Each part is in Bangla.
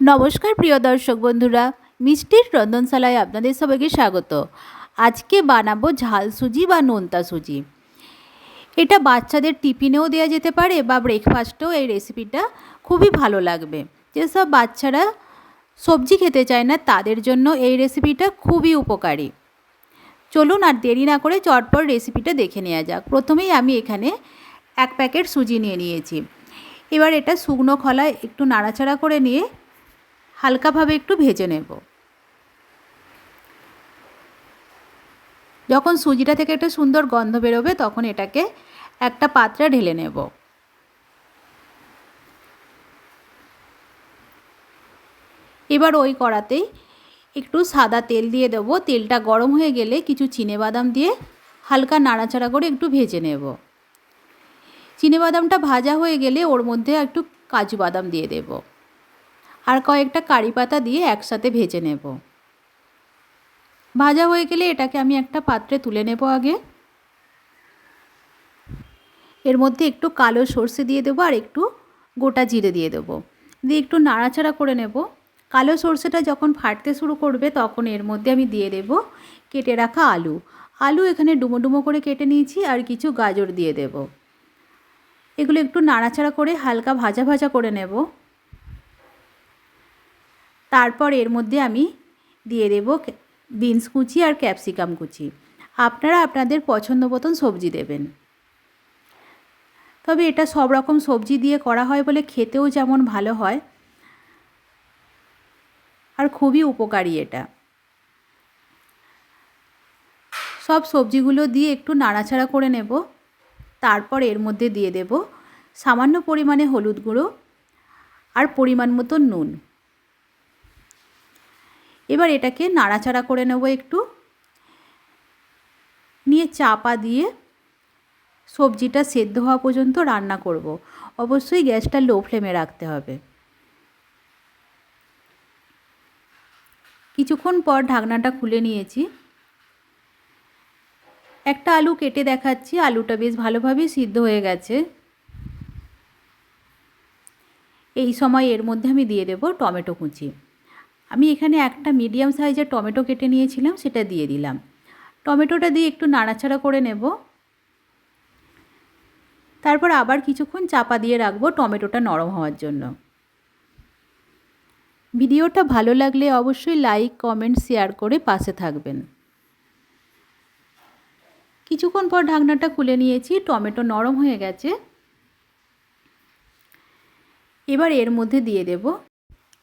নমস্কার প্রিয় দর্শক বন্ধুরা, মিষ্টির রন্ধনশালায় আপনাদের সবাইকে স্বাগত। আজকে বানাবো ঝাল সুজি বা নোনতা সুজি। এটা বাচ্চাদের টিফিনেও দেওয়া যেতে পারে বা ব্রেকফাস্টেও এই রেসিপিটা খুবই ভালো লাগবে। যেসব বাচ্চারা সবজি খেতে চায় না, তাদের জন্য এই রেসিপিটা খুবই উপকারী। চলুন আর দেরি না করে চটপট রেসিপিটা দেখে নেওয়া যাক। প্রথমেই আমি এখানে এক প্যাকেট সুজি নিয়ে নিয়েছি। এবার এটা শুকনো খলায় একটু নাড়াচাড়া করে নিয়ে হালকাভাবে একটু ভেজে নেব। যখন সুজিটা থেকে একটা সুন্দর গন্ধ বেরোবে, তখন এটাকে একটা পাত্রে ঢেলে নেব। এবার ওই কড়াতেই একটু সাদা তেল দিয়ে দেবো। তেলটা গরম হয়ে গেলে কিছু বাদাম দিয়ে হালকা নাড়াচাড়া করে একটু ভেজে নেব। বাদামটা ভাজা হয়ে গেলে ওর মধ্যে একটু কাজু বাদাম দিয়ে দেবো। আর কয়েকটা কারি পাতা দিয়ে একসাথে ভেজে নেব। ভাজা হয়ে গেলে এটাকে আমি একটা পাত্রে তুলে নেব আগে। এর মধ্যে একটু কালো সর্ষে দিয়ে দেবো আর একটু গোটা জিরে দিয়ে দেবো। দিয়ে একটু নাড়াচাড়া করে নেব। কালো সর্ষেটা যখন ফাটতে শুরু করবে তখন এর মধ্যে আমি দিয়ে দেব কেটে রাখা আলু। আলু এখানে ডুমো ডুমো করে কেটে নিয়েছি আর কিছু গাজর দিয়ে দেব। এগুলো একটু নাড়াচাড়া করে হালকা ভাজা ভাজা করে নেব। তারপর এর মধ্যে আমি দিয়ে দেব বিনস কুচি আর ক্যাপসিকাম কুচি। আপনারা আপনাদের পছন্দ মতন সবজি দেবেন। তবে এটা সব রকম সবজি দিয়ে করা হয় বলে খেতেও যেমন ভালো হয়, আর খুবই উপকারী এটা। সব সবজিগুলো দিয়ে একটু নাড়াচাড়া করে নেব। তারপর এর মধ্যে দিয়ে দেব সামান্য পরিমাণে হলুদ গুঁড়ো আর পরিমাণ মতো নুন। এবার এটাকে নাড়াচাড়া করে নেব একটু। নিয়ে চাপা দিয়ে সবজিটা সেদ্ধ হওয়া পর্যন্ত রান্না করব। অবশ্যই গ্যাসটা লো ফ্লেমে রাখতে হবে। কিছুক্ষণ পর ঢাকনাটা খুলে নিয়েছি। একটা আলু কেটে দেখাচ্ছি, আলুটা বেশ ভালোভাবেই সিদ্ধ হয়ে গেছে। এই সময় এর মধ্যে আমি দিয়ে দেব টমেটো কুচি। আমি এখানে একটা মিডিয়াম সাইজের টমেটো কেটে নিয়েছিলাম, সেটা দিয়ে দিলাম। টমেটোটা দিয়ে একটু নাড়াচাড়া করে নেব। তারপর আবার কিছুক্ষণ চাপা দিয়ে রাখব টমেটোটা নরম হওয়ার জন্য। ভিডিওটা ভালো লাগলে অবশ্যই লাইক কমেন্ট শেয়ার করে পাশে থাকবেন। কিছুক্ষণ পর ঢাকনাটা খুলে নিয়েছি, টমেটো নরম হয়ে গেছে। এবার এর মধ্যে দিয়ে দেব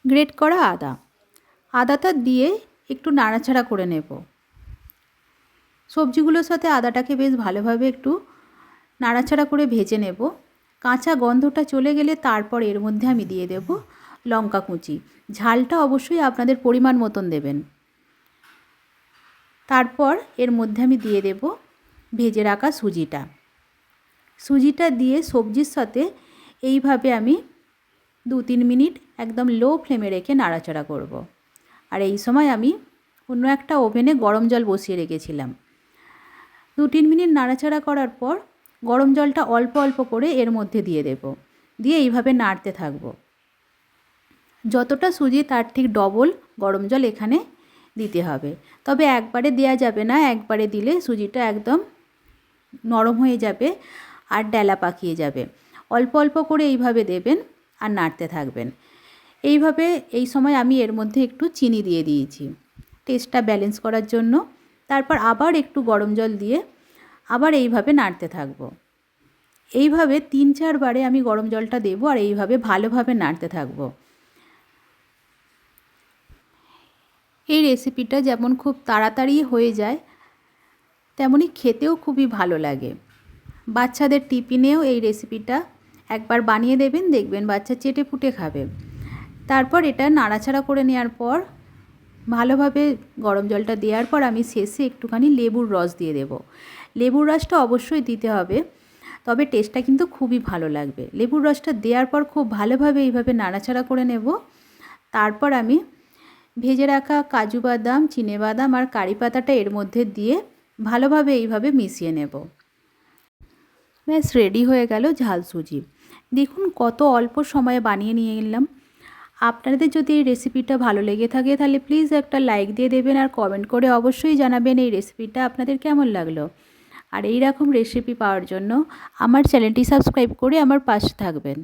গ্রেট করা আদা। আদাটা দিয়ে একটু নাড়াচাড়া করে নেব। সবজিগুলোর সাথে আদাটাকে বেশ ভালোভাবে একটু নাড়াচাড়া করে ভেজে নেব। কাঁচা গন্ধটা চলে গেলে তারপর এর মধ্যে আমি দিয়ে দেব লঙ্কা কুচি। ঝালটা অবশ্যই আপনাদের পরিমাণ মতন দেবেন। তারপর এর মধ্যে আমি দিয়ে দেব ভেজে রাখা সুজিটা। সুজিটা দিয়ে সবজির সাথে এইভাবে আমি দু তিন মিনিট একদম লো ফ্লেমে রেখে নাড়াচাড়া করব। আর এই সময় আমি অন্য একটা ওভেনে গরম জল বসিয়ে রেখেছিলাম। দু তিন মিনিট নাড়াচাড়া করার পর গরম জলটা অল্প অল্প করে এর মধ্যে দিয়ে দেব। দিয়ে এইভাবে নাড়তে থাকব। যতটা সুজি তার ঠিক ডবল গরম জল এখানে দিতে হবে। তবে একবারে দেয়া যাবে না, একবারে দিলে সুজিটা একদম নরম হয়ে যাবে আর ডেলা পাকিয়ে যাবে। অল্প অল্প করে এইভাবে দেবেন আর নাড়তে থাকবেন। এইভাবে এই সময় আমি এর মধ্যে একটু চিনি দিয়ে দিয়েছি। টেস্টটা ব্যালেন্স করার জন্য। তারপর আবার একটু গরম জল দিয়ে আবার এইভাবে নাড়তে থাকব। এইভাবে তিন চারবারে আমি গরম জলটা দেবো আর এইভাবে ভালোভাবে নাড়তে থাকব। এই রেসিপিটা যেমন খুব তাড়াতাড়ি হয়ে যায় তেমনই খেতেও খুবই ভালো লাগে। বাচ্চাদের টিফিনেও এই রেসিপিটা একবার বানিয়ে দেবেন, দেখবেন বাচ্চা চেটে ফুটে খাবে। তারপর এটা নাড়াচাড়া করে নেওয়ার পর ভালোভাবে গরম জলটা দেওয়ার পর আমি শেষে একটুখানি লেবুর রস দিয়ে দেব। লেবুর রসটা অবশ্যই দিতে হবে, তবে টেস্টটা কিন্তু খুবই ভালো লাগবে। লেবুর রসটা দেওয়ার পর খুব ভালোভাবে এইভাবে নাড়াচাড়া করে নেব। তারপর আমি ভেজে রাখা কাজু বাদাম, চিনে বাদাম আর কারি পাতাটা এর মধ্যে দিয়ে ভালোভাবে এইভাবে মিশিয়ে নেব। ব্যাস রেডি হয়ে গেল ঝাল সুজি। দেখুন কত অল্প সময়ে বানিয়ে নিয়ে এলাম। আপনাদের যদি এই রেসিপিটা ভালো লেগে থাকে, তাহলে প্লিজ একটা লাইক দিয়ে দেবেন আর কমেন্ট করে অবশ্যই জানাবেন এই রেসিপিটা আপনাদের কেমন লাগল। আর এই রকম রেসিপি পাওয়ার জন্য আমার চ্যানেলটি সাবস্ক্রাইব করে আমার পাশে থাকবেন।